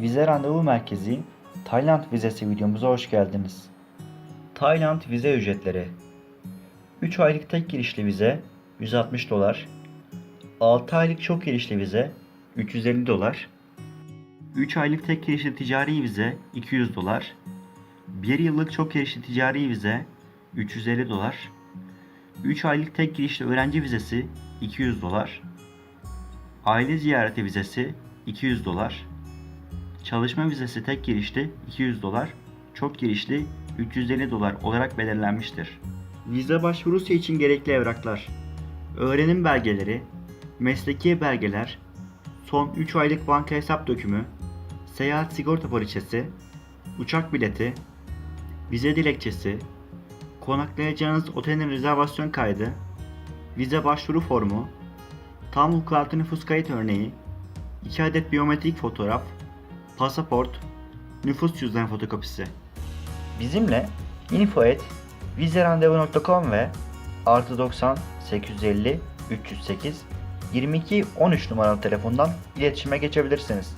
Vize Randevu Merkezi Tayland vizesi videomuza hoş geldiniz. Tayland vize ücretleri. 3 aylık tek girişli vize 160 dolar. 6 aylık çok girişli vize 350 dolar. 3 aylık tek girişli ticari vize 200 dolar. 1 yıllık çok girişli ticari vize 350 dolar. 3 aylık tek girişli öğrenci vizesi 200 dolar. Aile ziyareti vizesi 200 dolar Çalışma vizesi tek girişli 200 dolar, çok girişli 350 dolar olarak belirlenmiştir. Vize başvurusu için gerekli evraklar Öğrenim belgeleri, mesleki belgeler, son 3 aylık banka hesap dökümü, seyahat sigorta poliçesi, uçak bileti, vize dilekçesi, konaklayacağınız otelin rezervasyon kaydı, vize başvuru formu, tam vukuatlı nüfus kayıt örneği, 2 adet biyometrik fotoğraf, pasaport, nüfus cüzdan fotokopisi. Bizimle info@vizerandevu.com ve artı 90 850 308 22 13 numaralı telefondan iletişime geçebilirsiniz.